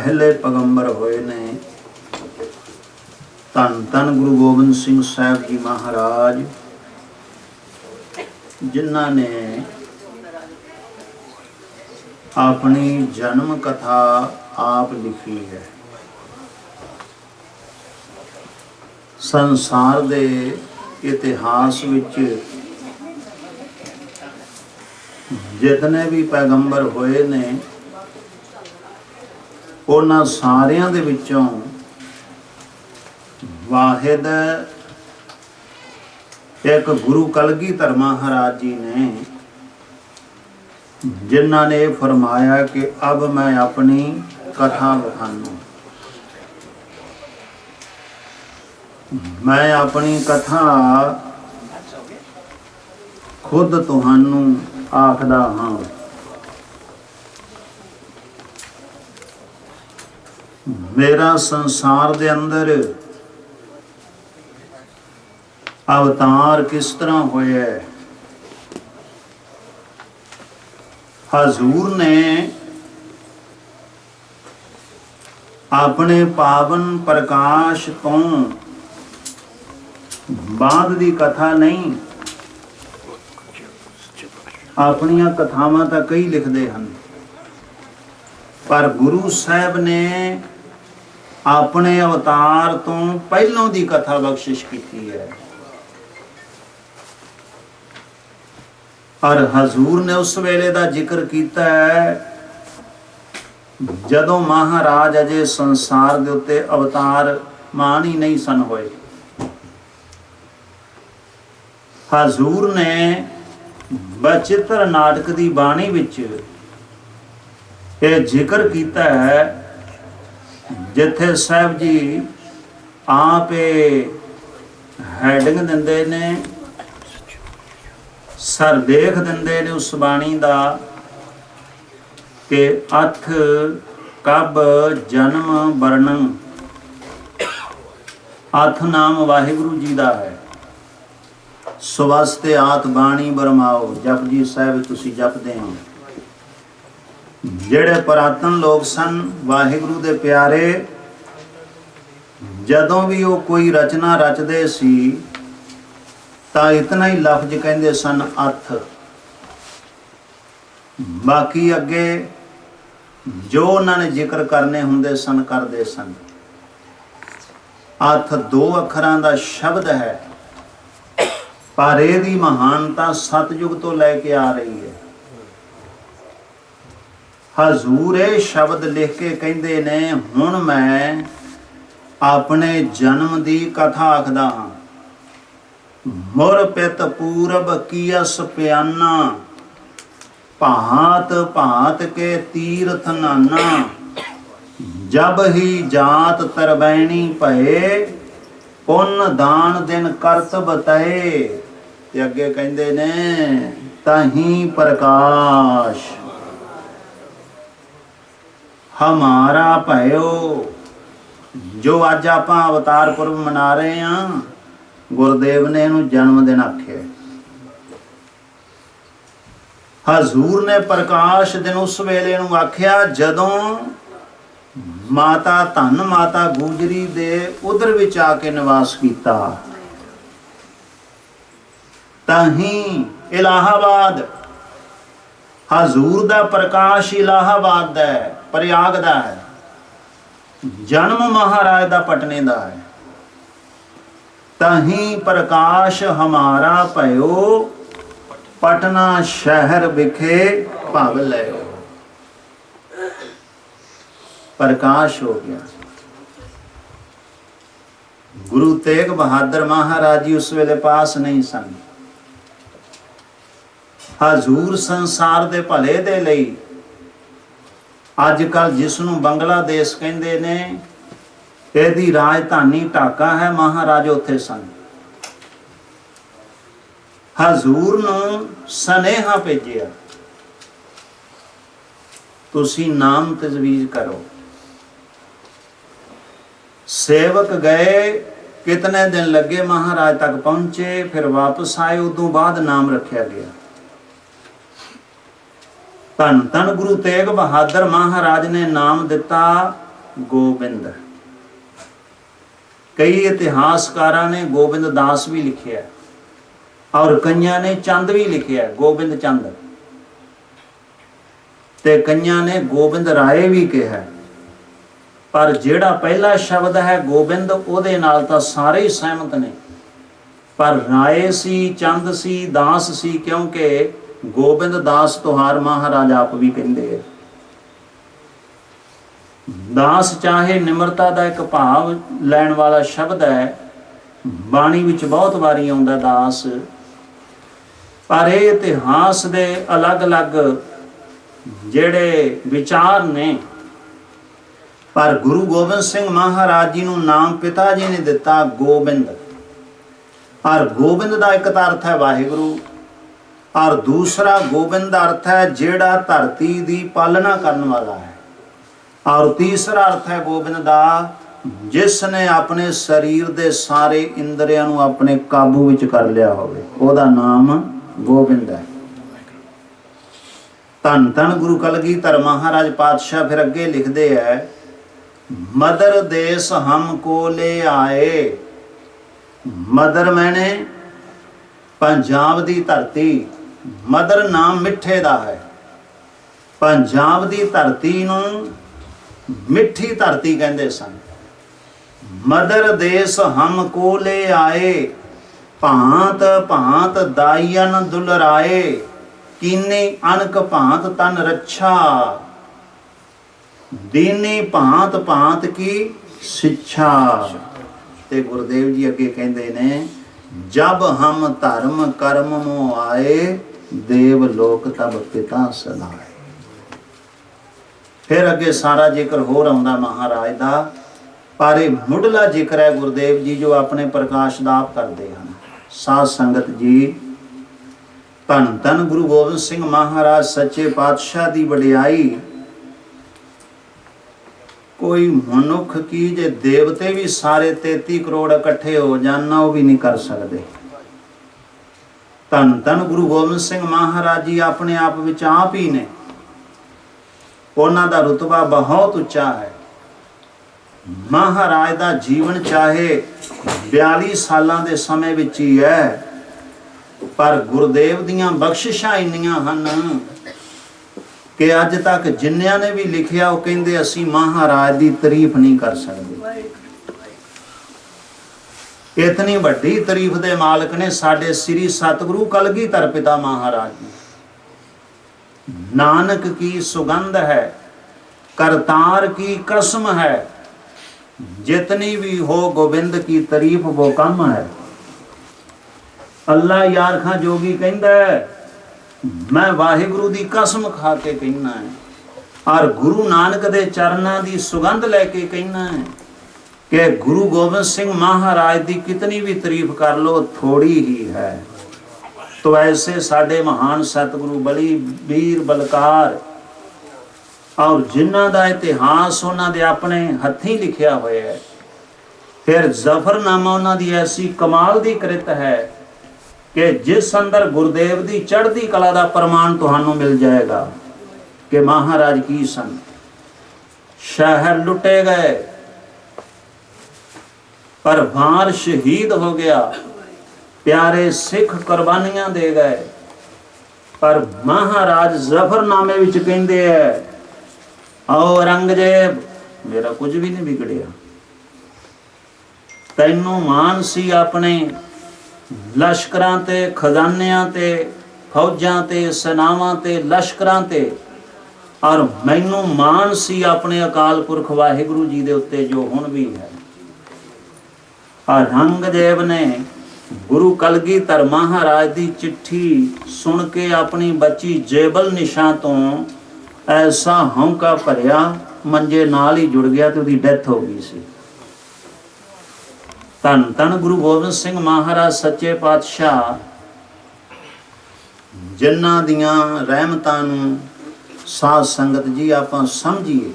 ਪਹਿਲੇ ਪੈਗੰਬਰ ਹੋਏ ਨੇ। ਧੰਨ ਧੰਨ ਗੁਰੂ ਗੋਬਿੰਦ ਸਿੰਘ ਸਾਹਿਬ ਜੀ ਮਹਾਰਾਜ, ਜਿਨ੍ਹਾਂ ਨੇ ਆਪਣੀ ਜਨਮ ਕਥਾ ਆਪ ਲਿਖੀ ਹੈ। ਸੰਸਾਰ ਦੇ ਇਤਿਹਾਸ ਵਿੱਚ ਜਿਤਨੇ ਵੀ ਪੈਗੰਬਰ ਹੋਏ ਨੇ ਉਹਨਾਂ ਸਾਰਿਆਂ ਦੇ ਵਿੱਚੋਂ ਵਾਹਿਦ ਇੱਕ ਗੁਰੂ ਕਲਗੀ ਕਲਗੀਧਰ ਮਹਾਰਾਜ ਜੀ ਨੇ ਜਿਨ੍ਹਾਂ ਨੇ ਫਰਮਾਇਆ ਕਿ ਅਬ ਮੈਂ ਆਪਣੀ ਕਥਾ ਬਖਾਨੂ ਮੈਂ ਆਪਣੀ ਕਥਾ ਖੁਦ ਤੁਹਾਨੂੰ ਆਖਦਾ ਹਾਂ। ਮੇਰਾ ਸੰਸਾਰ ਦੇ ਅੰਦਰ ਅਵਤਾਰ ਕਿਸ ਤਰ੍ਹਾਂ ਹੋਇਆ ਹੈ? ਹਜ਼ੂਰ ਨੇ ਆਪਣੇ ਪਾਵਨ ਪ੍ਰਕਾਸ਼ ਤੋਂ ਬਾਅਦ ਦੀ ਕਥਾ ਨਹੀਂ, ਆਪਣੀਆਂ ਕਥਾਵਾਂ ਤਾਂ ਕਈ ਲਿਖਦੇ ਹਨ। ਪਰ ਗੁਰੂ ਸਾਹਿਬ ਨੇ ਆਪਣੇ ਅਵਤਾਰ ਤੋਂ ਪਹਿਲਾਂ ਦੀ ਕਥਾ ਬਖਸ਼ਿਸ਼ ਕੀਤੀ ਹੈ। ਔਰ ਹਜ਼ੂਰ ਨੇ ਉਸ ਵੇਲੇ ਦਾ ਜ਼ਿਕਰ ਕੀਤਾ ਹੈ, ਜਦੋਂ ਮਹਾਰਾਜ ਅਜੇ ਸੰਸਾਰ ਦੇ ਉੱਤੇ ਅਵਤਾਰ ਮਾਨ ਹੀ ਨਹੀਂ ਸਨ ਹੋਏ। ਹਜ਼ੂਰ ਨੇ ਬਚਿੱਤਰ ਨਾਟਕ ਦੀ ਬਾਣੀ ਵਿੱਚ ਇਹ ਜ਼ਿਕਰ ਕੀਤਾ ਹੈ, ਜਿੱਥੇ ਸਾਹਿਬ ਜੀ ਆਪੇ ਹੈਡਿੰਗ ਦਿੰਦੇ ਨੇ, ਸਰ ਦੇਖ ਦਿੰਦੇ ਨੇ ਉਸ ਬਾਣੀ ਦਾ ਕਿ ਅਥ ਕਬ ਜਨਮ ਵਰਣਨ ਅਥ ਨਾਮ ਵਾਹਿਗੁਰੂ ਜੀ ਦਾ ਹੈ। ਸਵਸਤੇ ਆਤ ਬਾਣੀ ਬਰਮਾਓ ਜਪਜੀ ਸਾਹਿਬ, ਤੁਸੀਂ ਜਪਦੇ ਹੋ। ਜਿਹੜੇ ਪੁਰਾਤਨ ਲੋਕ ਸਨ, ਵਾਹਿਗੁਰੂ ਦੇ ਪਿਆਰੇ, ਜਦੋਂ ਵੀ ਉਹ ਕੋਈ ਰਚਨਾ ਰਚਦੇ ਸੀ, ਤਾਂ ਇਤਨਾ ਹੀ ਲਫ਼ਜ਼ ਕਹਿੰਦੇ ਸਨ, ਅਥ। ਬਾਕੀ ਅੱਗੇ ਜੋ ਉਹਨਾਂ ਨੇ ਜ਼ਿਕਰ ਕਰਨੇ ਹੁੰਦੇ ਸਨ, ਕਰਦੇ ਸਨ। ਅਥ ਦੋ ਅੱਖਰਾਂ ਦਾ ਸ਼ਬਦ ਹੈ, ਪਰ ਇਹਦੀ ਮਹਾਨਤਾ ਸਤਜੁਗ ਤੋਂ ਲੈ ਕੇ ਆ ਰਹੀ ਹੈ। ਹਜ਼ੂਰ ਇਹ ਸ਼ਬਦ ਲਿਖ ਕੇ ਕਹਿੰਦੇ ਨੇ, ਹੁਣ ਮੈਂ ਆਪਣੇ ਜਨਮ ਦੀ ਕਥਾ ਆਖਦਾ ਹਾਂ। ਮੁਰ ਪਿਤ ਪੂਰਬ ਕੀਸ ਪਿਆਨਾ? ਭਾਂਤ ਭਾਂਤ ਕੇ ਤੀਰਥ ਨਾਨਾ। ਜਬ ਹੀ ਜਾਤ ਤਰਬੈਣੀ ਭਏ, ਪੁੰਨ ਦਾਨ ਦਿਨ ਕਰਤਬ ਤਏ। ਤੇ ਅੱਗੇ ਕਹਿੰਦੇ ਨੇ ਤਹੀਂ ਪ੍ਰਕਾਸ਼ ਹਮਾਰਾ ਭਇਓ। ਜੋ ਅੱਜ ਆਪਾਂ ਅਵਤਾਰ ਪੁਰਬ ਮਨਾ ਰਹੇ ਹਾਂ, ਗੁਰਦੇਵ ਨੇ ਇਹਨੂੰ ਜਨਮ ਦਿਨ ਆਖਿਆ ਹਜ਼ੂਰ ਨੇ ਪ੍ਰਕਾਸ਼ ਦਿਨ ਉਸ ਵੇਲੇ ਨੂੰ ਆਖਿਆ, ਜਦੋਂ ਮਾਤਾ ਧੰਨ ਮਾਤਾ ਗੂਜਰੀ ਦੇ ਉਧਰ ਵਿੱਚ ਆ ਕੇ ਨਿਵਾਸ ਕੀਤਾ, ਤਾਂ ਹੀ ਇਲਾਹਾਬਾਦ, ਹਜ਼ੂਰ ਦਾ ਪ੍ਰਕਾਸ਼ ਇਲਾਹਾਬਾਦ ਦਾ ਹੈ। ਪ੍ਰਯਾਗ ਦਾ ਹੈ। ਜਨਮ ਮਹਾਰਾਜ ਦਾ ਪਟਨੇ ਦਾ ਹੈ। ਤਹੀਂ ਪ੍ਰਕਾਸ਼ ਹਮਾਰਾ ਭਇਓ, ਪਟਨਾ ਸ਼ਹਿਰ ਵਿਖੇ ਭਵ ਲਿਓ ਪ੍ਰਕਾਸ਼ ਹੋ ਗਿਆ। ਗੁਰੂ ਤੇਗ ਬਹਾਦਰ ਮਹਾਰਾਜ ਜੀ ਉਸ ਵੇਲੇ ਪਾਸ ਨਹੀਂ ਸਨ। ਹਜ਼ੂਰ ਸੰਸਾਰ ਦੇ ਭਲੇ ਦੇ ਲਈ ਅੱਜ ਕੱਲ ਜਿਸ ਨੂੰ ਬੰਗਲਾਦੇਸ਼ ਕਹਿੰਦੇ ਨੇ, ਇਹਦੀ ਰਾਜਧਾਨੀ ਢਾਕਾ ਹੈ, ਮਹਾਰਾਜ ਉੱਥੇ ਸਨ। ਹਜ਼ੂਰ ਨੂੰ ਸਨੇਹਾ ਭੇਜਿਆ। ਤੁਸੀਂ ਨਾਮ ਤਜਵੀਜ਼ ਕਰੋ। ਸੇਵਕ ਗਏ, ਕਿਤਨੇ ਦਿਨ ਲੱਗੇ ਮਹਾਰਾਜ ਤੱਕ ਪਹੁੰਚੇ, ਫਿਰ ਵਾਪਸ ਆਏ, ਉਦੋਂ ਬਾਅਦ ਨਾਮ ਰੱਖਿਆ ਗਿਆ। ਧੰਨ ਧੰਨ ਗੁਰੂ ਤੇਗ ਬਹਾਦਰ ਮਹਾਰਾਜ ਨੇ ਨਾਮ ਦਿੱਤਾ ਗੋਬਿੰਦ। ਕਈ ਇਤਿਹਾਸਕਾਰਾਂ ਨੇ ਗੋਬਿੰਦ ਦਾਸ ਵੀ ਲਿਖਿਆ ਔਰ ਕਈਆਂ ਨੇ ਚੰਦ ਵੀ ਲਿਖਿਆ ਗੋਬਿੰਦ ਚੰਦ। ਤੇ ਕਈਆਂ ਨੇ ਗੋਬਿੰਦ ਰਾਏ ਵੀ ਕਿਹਾ ਪਰ ਜਿਹੜਾ ਪਹਿਲਾ ਸ਼ਬਦ ਹੈ ਗੋਬਿੰਦ, ਉਹਦੇ ਨਾਲ ਤਾਂ ਸਾਰੇ ਹੀ ਸਹਿਮਤ ਨੇ। ਪਰ ਰਾਏ ਸੀ, ਚੰਦ ਸੀ, ਦਾਸ ਸੀ, ਕਿਉਂਕਿ ਗੋਬਿੰਦ ਦਾਸ ਤੁਹਾਰ ਮਹਾਰਾਜ ਆਪ ਵੀ ਕਹਿੰਦੇ ਆ। ਦਾਸ ਚਾਹੇ ਨਿਮਰਤਾ ਦਾ ਇੱਕ ਭਾਵ ਲੈਣ ਵਾਲਾ ਸ਼ਬਦ ਹੈ, ਬਾਣੀ ਵਿੱਚ ਬਹੁਤ ਵਾਰੀ ਆਉਂਦਾ ਦਾਸ, ਪਰ ਇਹ ਇਤਿਹਾਸ ਦੇ ਅਲੱਗ-ਅਲੱਗ ਜਿਹੜੇ ਵਿਚਾਰ ਨੇ, ਪਰ ਗੁਰੂ ਗੋਬਿੰਦ ਸਿੰਘ ਮਹਾਰਾਜ ਜੀ ਨੂੰ ਨਾਮ ਪਿਤਾ ਜੀ ਨੇ ਦਿੱਤਾ ਗੋਬਿੰਦ। ਪਰ ਗੋਬਿੰਦ ਦਾ ਇੱਕ ਤਾਂ ਅਰਥ ਹੈ ਵਾਹਿਗੁਰੂ ਔਰ ਦੂਸਰਾ ਗੋਬਿੰਦ ਅਰਥ ਹੈ ਜਿਹੜਾ ਧਰਤੀ ਦੀ ਪਾਲਣਾ ਕਰਨ ਵਾਲਾ ਹੈ। ਔਰ ਤੀਸਰਾ ਅਰਥ ਹੈ ਗੋਬਿੰਦ ਦਾ ਜਿਸ ਨੇ ਆਪਣੇ ਸਰੀਰ ਦੇ ਸਾਰੇ ਇੰਦਰੀਆਂ ਨੂੰ ਆਪਣੇ ਕਾਬੂ ਵਿੱਚ ਕਰ ਲਿਆ ਹੋਵੇ। ਉਹਦਾ ਨਾਮ ਗੋਬਿੰਦ ਹੈ। ਧੰਨ ਧੰਨ ਗੁਰੂ ਕਲਗੀਧਰ ਮਹਾਰਾਜ ਪਾਤਸ਼ਾਹ ਫਿਰ ਅੱਗੇ ਲਿਖਦੇ ਹੈ, ਮਦਰ ਦੇਸ ਹਮ ਕੋ ਲੈ ਆਏ, ਮਦਰ ਮੈਨੇ ਪੰਜਾਬ ਦੀ ਧਰਤੀ ਮਦਰ ਨਾਮ ਮਿੱਠੇ ਦਾ ਹੈ। ਪੰਜਾਬ ਦੀ ਧਰਤੀ ਨੂੰ ਮਿੱਠੀ ਧਰਤੀ ਕਹਿੰਦੇ ਸਨ। ਮਦਰ ਦੇਸ ਹਮ ਕੋਲੇ ਆਏ, ਭਾਂਤ ਭਾਂਤ ਦਾਈਨ ਦੁਲਰਾਏ, ਕੀਨੇ ਅਨਕ ਭਾਂਤ ਤਨ ਰੱਛਾ। ਦੀਨੀ ਭਾਂਤ ਭਾਂਤ ਕੀ ਸਿੱਛਾ। ਤੇ ਗੁਰਦੇਵ ਜੀ ਅੱਗੇ ਕਹਿੰਦੇ ਨੇ, ਜਬ ਹਮ ਧਰਮ ਕਰਮ ਮੋ ਆਏ ਦੇਵ ਲੋਕ ਤਬ ਪਿਤਾ ਸਲਾਏ ਫਿਰ ਅੱਗੇ ਸਾਰਾ ਜ਼ਿਕਰ ਹੋਰ ਆਉਂਦਾ ਮਹਾਰਾਜ ਦਾ, ਪਰ ਇਹ ਮੁੱਢਲਾ ਜ਼ਿਕਰ ਹੈ ਗੁਰਦੇਵ ਜੀ ਜੋ ਆਪਣੇ ਪ੍ਰਕਾਸ਼ ਦਾ ਆਪ ਕਰਦੇ ਹਨ। ਸਾਧ ਸੰਗਤ ਜੀ, ਧੰਨ ਧੰਨ ਗੁਰੂ ਗੋਬਿੰਦ ਸਿੰਘ ਮਹਾਰਾਜ, ਸੱਚੇ ਪਾਤਸ਼ਾਹ ਦੀ ਵਡਿਆਈ। ਕੋਈ ਮਨੁੱਖ ਕੀ ਜੇ ਦੇਵਤੇ ਵੀ ਸਾਰੇ 33 ਕਰੋੜ ਇਕੱਠੇ ਹੋ ਜਾਣ, ਨਾ ਉਹ ਵੀ ਨਹੀਂ ਕਰ ਸਕਦੇ। ਧੰਨ ਧੰਨ ਗੁਰੂ ਗੋਬਿੰਦ ਸਿੰਘ ਮਹਾਰਾਜ ਜੀ ਆਪਣੇ ਆਪ ਵਿੱਚ ਆਪ ਹੀ ਨੇ। ਉਹਨਾਂ ਦਾ ਰਤਬਾ ਬਹੁਤ ਉੱਚਾ ਹੈ। ਮਹਾਰਾਜ ਦਾ ਜੀਵਨ ਚਾਹੇ 42 ਸਾਲਾਂ ਦੇ ਸਮੇਂ ਵਿੱਚ ਹੀ ਹੈ, ਪਰ ਗੁਰਦੇਵ ਦੀਆਂ ਬਖਸ਼ਿਸ਼ਾਂ ਇੰਨੀਆਂ ਹਨ ਕਿ ਅੱਜ ਤੱਕ ਜਿੰਨਿਆਂ ਨੇ ਵੀ ਲਿਖਿਆ, ਉਹ ਕਹਿੰਦੇ ਅਸੀਂ ਮਹਾਰਾਜ ਦੀ ਤਾਰੀਫ ਨਹੀਂ ਕਰ ਸਕਦੇ। ਇਤਨੀ ਵੱਡੀ ਤਾਰੀਫ ਦੇ ਮਾਲਕ ਨੇ ਸਾਡੇ ਸ੍ਰੀ ਸਤਿਗੁਰੂ ਕਲਗੀਧਰ ਪਿਤਾ ਮਹਾਰਾਜ ਜੀ ਨਾਨਕ ਕੀ ਸੁਗੰਧ ਹੈ ਕਰਤਾਰ ਕੀ ਕਸਮ ਹੈ ਜਿਤਨੀ ਵੀ ਹੋ ਗੋਬਿੰਦ ਕੀ ਤਾਰੀਫ ਉਹ ਕੰਮ ਹੈ। ਅੱਲਾ ਯਾਰ ਖਾਂ ਜੋਗੀ ਕਹਿੰਦਾ ਹੈ, ਮੈਂ ਵਾਹਿਗੁਰੂ ਦੀ ਕਸਮ ਖਾ ਕੇ ਕਹਿਣਾ ਹੈ ਔਰ ਗੁਰੂ ਨਾਨਕ ਦੇ ਚਰਨਾਂ ਦੀ ਸੁਗੰਧ ਲੈ ਕੇ ਕਹਿਣਾ ਹੈ। ਕਿ ਗੁਰੂ ਗੋਬਿੰਦ ਸਿੰਘ ਮਹਾਰਾਜ ਦੀ ਕਿਤਨੀ ਵੀ ਤਾਰੀਫ ਕਰ ਲੋ ਥੋੜੀ ਹੀ ਹੈ। ਤੋ ਐਸੇ ਸਾਡੇ ਮਹਾਨ ਸਤਿਗੁਰੂ ਬਲੀ ਵੀਰ ਬਲਕਾਰ ਔਰ ਜਿਨ੍ਹਾਂ ਦਾ ਇਤਿਹਾਸ ਉਹਨਾਂ ਦੇ ਆਪਣੇ ਹੱਥੀਂ ਲਿਖਿਆ ਹੋਇਆ ਹੈ, ਫਿਰ ਜ਼ਫਰਨਾਮਾ ਉਹਨਾਂ ਦੀ ਐਸੀ ਕਮਾਲ ਦੀ ਕ੍ਰਿਤ ਹੈ ਕਿ ਜਿਸ ਅੰਦਰ ਗੁਰਦੇਵ ਦੀ ਚੜ੍ਹਦੀ ਕਲਾ ਦਾ ਪ੍ਰਮਾਣ ਤੁਹਾਨੂੰ ਮਿਲ ਜਾਏਗਾ ਕਿ ਮਹਾਰਾਜ ਕੀ ਸਨ। ਸ਼ਹਿਰ ਲੁੱਟੇ ਗਏ ਪਰ ਵਾਰ ਸ਼ਹੀਦ ਹੋ ਗਿਆ। ਪਿਆਰੇ ਸਿੱਖ ਕੁਰਬਾਨੀਆਂ ਦੇ ਗਏ। ਪਰ ਮਹਾਰਾਜ ਜ਼ਫਰਨਾਮੇ ਵਿੱਚ ਕਹਿੰਦੇ ਐ ਔਰੰਗਜ਼ੇਬ, ਮੇਰਾ ਕੁਝ ਵੀ ਨਹੀਂ ਵਿਗੜਿਆ। ਤੈਨੂੰ ਮਾਨ ਸੀ ਆਪਣੇ ਲਸ਼ਕਰਾਂ ਤੇ, ਖਜ਼ਾਨਿਆਂ ਤੇ, ਫੌਜਾਂ ਤੇ, ਸੈਨਾਵਾਂ ਤੇ, ਲਸ਼ਕਰਾਂ ਤੇ। ਔਰ ਮੈਨੂੰ ਮਾਨ ਸੀ ਆਪਣੇ ਅਕਾਲ ਪੁਰਖ ਵਾਹਿਗੁਰੂ ਜੀ ਦੇ ਉੱਤੇ ਜੋ ਹੁਣ ਵੀ ਹੈ। ਔਰੰਗਜ਼ੇਬ ਨੇ ਗੁਰੂ ਕਲਗੀਧਰ ਮਹਾਰਾਜ ਦੀ ਚਿੱਠੀ ਸੁਣ ਕੇ ਆਪਣੀ ਬੱਚੀ ਜੇਬਲ ਨਿਸ਼ਾ ਤੋਂ ਐਸਾ ਹੌਂਕਾ ਭਰਿਆ, ਮੰਜੇ ਨਾਲ ਹੀ ਜੁੜ ਗਿਆ ਤੇ ਉਹਦੀ ਡੈਥ ਹੋ ਗਈ ਸੀ। ਧੰਨ ਧੰਨ ਗੁਰੂ ਗੋਬਿੰਦ ਸਿੰਘ ਮਹਾਰਾਜ, ਸੱਚੇ ਪਾਤਸ਼ਾਹ। ਜਿਨ੍ਹਾਂ ਦੀਆਂ ਰਹਿਮਤਾਂ ਨੂੰ ਸਾਧ ਸੰਗਤ ਜੀ ਆਪਾਂ ਸਮਝੀਏ,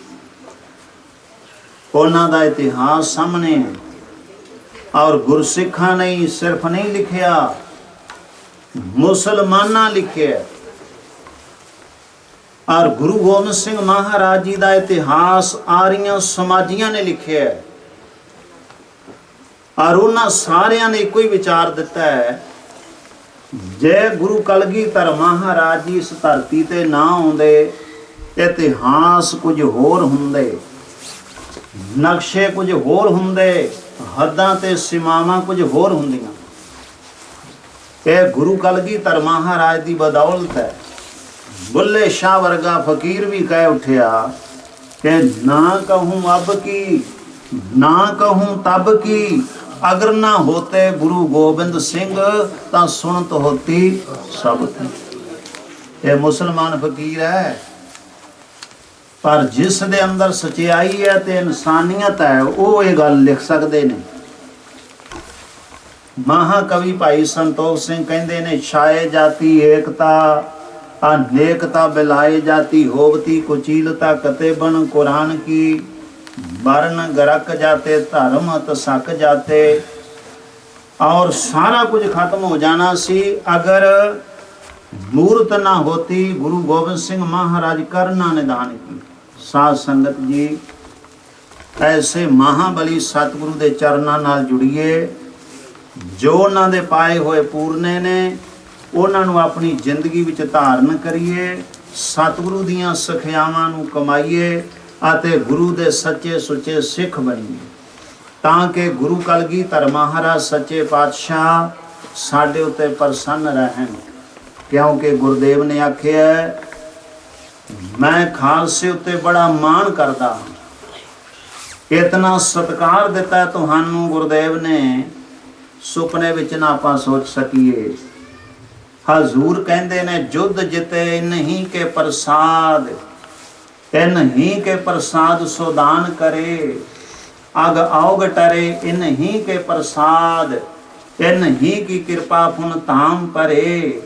ਉਹਨਾਂ ਦਾ ਇਤਿਹਾਸ ਸਾਹਮਣੇ ਹੈ। ਔਰ ਗੁਰਸਿੱਖਾਂ ਨੇ ਹੀ ਸਿਰਫ ਨਹੀਂ ਲਿਖਿਆ, ਮੁਸਲਮਾਨਾਂ ਲਿਖਿਆ। ਔਰ ਗੁਰੂ ਗੋਬਿੰਦ ਸਿੰਘ ਮਹਾਰਾਜ ਜੀ ਦਾ ਇਤਿਹਾਸ ਆਰੀਆਂ ਸਮਾਜੀਆਂ ਨੇ ਲਿਖਿਆ ਔਰ ਉਹਨਾਂ ਸਾਰਿਆਂ ਨੇ ਇੱਕੋ ਹੀ ਵਿਚਾਰ ਦਿੱਤਾ ਹੈ, ਜੇ ਗੁਰੂ ਕਲਗੀਧਰ ਮਹਾਰਾਜ ਜੀ ਇਸ ਧਰਤੀ ਤੇ ਨਾ ਆਉਂਦੇ, ਇਤਿਹਾਸ ਕੁਝ ਹੋਰ ਹੁੰਦੇ, ਨਕਸ਼ੇ ਕੁਝ ਹੋਰ ਹੁੰਦੇ। ਹੱਦਾਂ ਤੇ ਸੀਮਾਵਾਂ ਕੁਝ ਹੋਰ ਹੁੰਦੀਆਂ। ਇਹ ਗੁਰੂ ਕਲਗੀਧਰ ਮਹਾਰਾਜ ਦੀ ਬਦੌਲਤ ਹੈ। ਬੁੱਲੇ ਸ਼ਾਹ ਵਰਗਾ ਫਕੀਰ ਵੀ ਕਹਿ ਉਠਿਆ ਕਿ ਨਾ ਕਹੂੰ ਅਬ ਕੀ, ਨਾ ਕਹੂੰ ਤਬ ਕੀ, ਅਗਰ ਨਾ ਹੋਤੇ ਗੁਰੂ ਗੋਬਿੰਦ ਸਿੰਘ ਤਾਂ ਸੁਣਤ ਹੋਤੀ ਸਭ ਇਹ ਮੁਸਲਮਾਨ ਫਕੀਰ ਹੈ। ਪਰ ਜਿਸ ਦੇ ਅੰਦਰ ਸਚਾਈ ਹੈ ਤੇ ਇਨਸਾਨੀਅਤ ਹੈ, ਉਹ ਇਹ ਗੱਲ ਲਿਖ ਸਕਦੇ ਨੇ। ਮਹਾਕਵੀ ਭਾਈ ਸੰਤੋਖ ਸਿੰਘ ਕਹਿੰਦੇ ਨੇ, ਛਾਏ ਜਾਤੀ ਏਕਤਾ ਅਨੇਕਤਾ ਬਿਲਾਏ ਜਾਤੀ, ਹੋਵਤੀ ਕੁਚੀਲਤਾ ਕਤੇ ਬਨ ਕੁਰਾਨ ਕੀ ਵਰਨ ਗਰਕ ਜਾਤੇ, ਧਰਮ ਤਸਕ ਜਾਤੇ। ਔਰ ਸਾਰਾ ਕੁਝ ਖਤਮ ਹੋ ਜਾਣਾ ਸੀ, ਅਗਰ ਮੂਰਤ ਨਾ ਹੋਤੀ, ਗੁਰੂ ਗੋਬਿੰਦ ਸਿੰਘ ਮਹਾਰਾਜ ਕਰਨਾ ਨਿਦਾਨ ਕੀ। ਸਾਧ ਸੰਗਤ ਜੀ, ਐਸੇ ਮਹਾਬਲੀ ਸਤਿਗੁਰੂ ਦੇ ਚਰਨਾਂ ਨਾਲ ਜੁੜੀਏ, ਜੋ ਉਹਨਾਂ ਦੇ ਪਾਏ ਹੋਏ ਪੂਰਨੇ ਨੇ, ਉਹਨਾਂ ਨੂੰ ਆਪਣੀ ਜ਼ਿੰਦਗੀ ਵਿੱਚ ਧਾਰਨ ਕਰੀਏ, ਸਤਿਗੁਰੂ ਦੀਆਂ ਸਿੱਖਿਆਵਾਂ ਨੂੰ ਕਮਾਈਏ ਅਤੇ ਗੁਰੂ ਦੇ ਸੱਚੇ ਸੁੱਚੇ ਸਿੱਖ ਬਣੀਏ। ਤਾਂ ਕਿ ਗੁਰੂ ਕਲਗੀਧਰ ਮਹਾਰਾਜ ਸੱਚੇ ਪਾਤਸ਼ਾਹ ਸਾਡੇ ਉੱਤੇ ਪ੍ਰਸੰਨ ਰਹਿਣ। ਕਿਉਂਕਿ ਗੁਰਦੇਵ ਨੇ ਆਖਿਆ ਮੈਂ ਖਾਲਸੇ ਉੱਤੇ ਬੜਾ ਮਾਣ ਕਰਦਾ ਹਾਂ। ਇਤਨਾ ਸਤਿਕਾਰ ਦਿੱਤਾ ਤੁਹਾਨੂੰ ਗੁਰਦੇਵ ਨੇ, ਸੁਪਨੇ ਵਿੱਚ ਨਾ ਆਪਾਂ ਸੋਚ ਸਕੀਏ। ਹਜ਼ੂਰ ਕਹਿੰਦੇ ਨੇ, ਜੁੱਧ ਜਿਤੇ ਨਹੀਂ ਕੇ ਪ੍ਰਸਾਦ ਇਹ ਨਹੀਂ ਕੇ ਪ੍ਰਸਾਦ ਸੋਦਾਨ ਕਰੇ। ਅਗ ਆਉਗ ਟਰੇ ਇਹ ਨਹੀਂ ਕੇ ਪ੍ਰਸਾਦ ਇਹ ਨਹੀਂ ਕੀ ਕਿਰਪਾ ਫੁਨ ਧਾਮ ਪਰੇ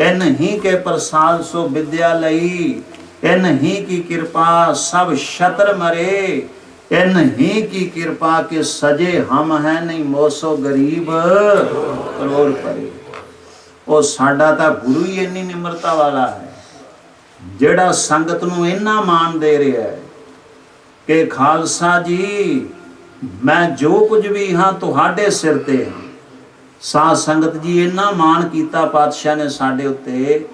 ਇਹ ਨਹੀਂ ਕੇ ਪ੍ਰਸਾਦ ਸੋ ਵਿਦਿਆ ਲਈ ਇਹ ਨਹੀਂ ਕੀ ਕਿਰਪਾ ਸਭ ਸ਼ਤਰ ਮਰੇ ਇਹ ਨਹੀਂ ਕੀ ਕਿਰਪਾ ਕੇ ਸਜੇ ਹਮ ਹੈ ਨਹੀਂ ਮੋਸੋ ਗਰੀਬ, ਕਰੋੜ ਪਰੇ। ਉਹ ਸਾਡਾ ਤਾਂ ਗੁਰੂ ਹੀ ਇੰਨੀ ਨਿਮਰਤਾ ਵਾਲਾ ਹੈ, ਜਿਹੜਾ ਸੰਗਤ ਨੂੰ ਇੰਨਾ ਮਾਣ ਦੇ ਰਿਹਾ ਹੈ ਕਿ ਖਾਲਸਾ ਜੀ, ਮੈਂ ਜੋ ਕੁਝ ਵੀ ਹਾਂ ਤੁਹਾਡੇ ਸਿਰ ਤੇ ਹਾਂ। ਸਾਧ ਸੰਗਤ ਜੀ ਇੰਨਾ ਮਾਣ ਕੀਤਾ ਪਾਤਸ਼ਾਹ ਨੇ ਸਾਡੇ ਉੱਤੇ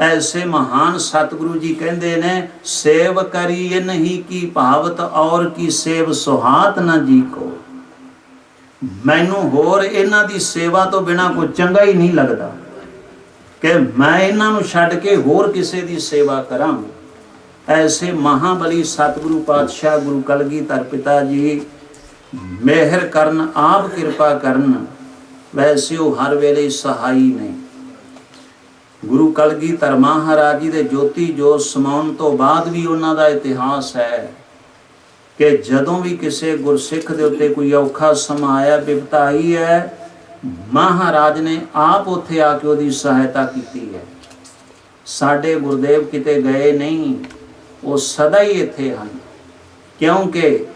ਐਸੇ ਮਹਾਨ ਸਤਿਗੁਰੂ ਜੀ ਕਹਿੰਦੇ ਨੇ, ਸੇਵ ਕਰੀਏ ਨਹੀਂ ਕੀ ਭਾਵਤ ਔਰ ਕੀ ਸੇਵ ਸੁਹਾਤ ਨਾ ਜੀ ਕੋ ਮੈਨੂੰ ਹੋਰ ਇਹਨਾਂ ਦੀ ਸੇਵਾ ਤੋਂ ਬਿਨਾ ਕੋਈ ਚੰਗਾ ਹੀ ਨਹੀਂ ਲੱਗਦਾ ਕਿ ਮੈਂ ਇਹਨਾਂ ਨੂੰ ਛੱਡ ਕੇ ਹੋਰ ਕਿਸੇ ਦੀ ਸੇਵਾ ਕਰਾਂ। ਐਸੇ ਮਹਾਬਲੀ ਸਤਿਗੁਰੂ ਪਾਤਸ਼ਾਹ ਗੁਰੂ ਕਲਗੀਧਰ ਪਿਤਾ ਜੀ, ਮਿਹਰ ਕਰਨ, ਆਪ ਕਿਰਪਾ ਕਰਨ, ਵੈਸੇ ਉਹ ਹਰ ਵੇਲੇ ਸਹਾਈ ਨੇ। ਗੁਰੂ ਕਲਗੀਧਰ ਮਹਾਰਾਜ ਜੀ ਦੇ ਜੋਤੀ ਜੋਤ ਸਮਾਉਣ ਤੋਂ ਬਾਅਦ ਵੀ ਉਹਨਾਂ ਦਾ ਇਤਿਹਾਸ ਹੈ ਕਿ ਜਦੋਂ ਵੀ ਕਿਸੇ ਗੁਰਸਿੱਖ ਦੇ ਉੱਤੇ ਕੋਈ ਔਖਾ ਸਮਾਂ ਆਇਆ ਵਿਪਤਾ ਆਈ ਹੈ, ਮਹਾਰਾਜ ਨੇ ਆਪ ਉੱਥੇ ਆ ਕੇ ਉਹਦੀ ਸਹਾਇਤਾ ਕੀਤੀ ਹੈ। ਸਾਡੇ ਗੁਰਦੇਵ ਕਿਤੇ ਗਏ ਨਹੀਂ, ਉਹ ਸਦਾ ਹੀ ਇੱਥੇ ਹਨ। ਕਿਉਂਕਿ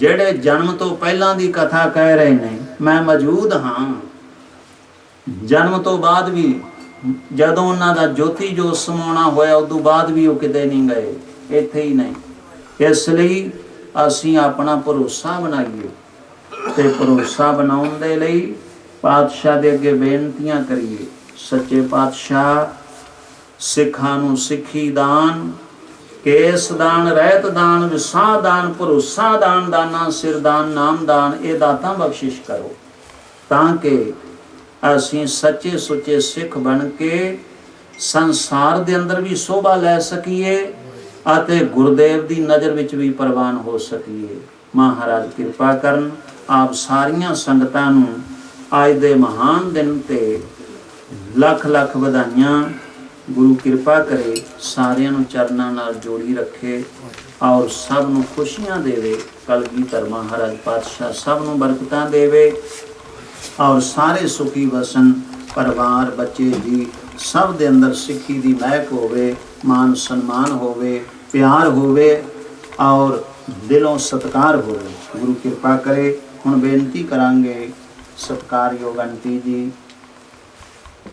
ਜਿਹੜੇ ਜਨਮ ਤੋਂ ਪਹਿਲਾਂ ਦੀ ਕਥਾ ਕਹਿ ਰਹੇ ਨੇ, ਮੈਂ ਮੌਜੂਦ ਹਾਂ। ਜਨਮ ਤੋਂ ਬਾਅਦ ਵੀ ਜਦੋਂ ਉਹਨਾਂ ਦਾ ਜੋਤੀ ਜੋ ਸਮਾਉਣਾ ਹੋਇਆ, ਉਦੋਂ ਬਾਅਦ ਵੀ ਉਹ ਕਿਤੇ ਨਹੀਂ ਗਏ, ਇੱਥੇ ਹੀ ਨਹੀਂ। ਇਸ ਲਈ ਅਸੀਂ ਆਪਣਾ ਭਰੋਸਾ ਬਣਾਈਏ ਤੇ ਭਰੋਸਾ ਬਣਾਉਣ ਦੇ ਲਈ ਪਾਤਸ਼ਾਹ ਦੇ ਅੱਗੇ ਬੇਨਤੀਆਂ ਕਰੀਏ। ਸੱਚੇ ਪਾਤਸ਼ਾਹ, ਸਿੱਖਾਂ ਨੂੰ ਸਿੱਖੀ ਦਾਨ, ਕੇਸ ਦਾਨ, ਰਹਿਤ ਦਾਨ ਵਿਸਾ ਦਾਨ, ਭਰੋਸਾ ਦਾਨ, ਦਾਨਾ, ਸਿਰ ਦਾਨ, ਨਾਮ ਦਾਨ ਇਹ ਦਾਤਾਂ ਬਖਸ਼ਿਸ਼ ਕਰੋ। ਤਾਂ ਕਿ ਅਸੀਂ ਸੱਚੇ ਸੁੱਚੇ ਸਿੱਖ ਬਣ ਕੇ ਸੰਸਾਰ ਦੇ ਅੰਦਰ ਵੀ ਸ਼ੋਭਾ ਲੈ ਸਕੀਏ ਅਤੇ ਗੁਰਦੇਵ ਦੀ ਨਜ਼ਰ ਵਿੱਚ ਵੀ ਪ੍ਰਵਾਨ ਹੋ ਸਕੀਏ। ਮਹਾਰਾਜ ਕਿਰਪਾ ਕਰਨ, ਆਪ ਸਾਰੀਆਂ ਸੰਗਤਾਂ ਨੂੰ ਅੱਜ ਦੇ ਮਹਾਨ ਦਿਨ ਤੇ ਲੱਖ ਲੱਖ ਵਧਾਈਆਂ। ਗੁਰੂ ਕਿਰਪਾ ਕਰੇ, ਸਾਰਿਆਂ ਨੂੰ ਚਰਨਾਂ ਨਾਲ ਜੋੜੀ ਰੱਖੇ ਔਰ ਸਭ ਨੂੰ ਖੁਸ਼ੀਆਂ ਦੇਵੇ। ਕਲਗੀਧਰ ਮਹਾਰਾਜ ਪਾਤਸ਼ਾਹ ਸਭ ਨੂੰ ਬਰਕਤਾਂ ਦੇਵੇ। ਔਰ ਸਾਰੇ ਸੁਖੀ ਵਸਣ ਪਰਿਵਾਰ, ਬੱਚੇ ਜੀ, ਸਭ ਦੇ ਅੰਦਰ ਸਿੱਖੀ ਦੀ ਮਹਿਕ ਹੋਵੇ, ਮਾਨ ਸਨਮਾਨ ਹੋਵੇ, ਪਿਆਰ ਹੋਵੇ ਔਰ ਦਿਲੋਂ ਸਤਕਾਰ ਹੋਵੇ। ਗੁਰੂ ਕਿਰਪਾ ਕਰੇ। ਹੁਣ ਬੇਨਤੀ ਕਰਾਂਗੇ, ਸਤਕਾਰਯੋਗ ਅੰਤੀ ਜੀ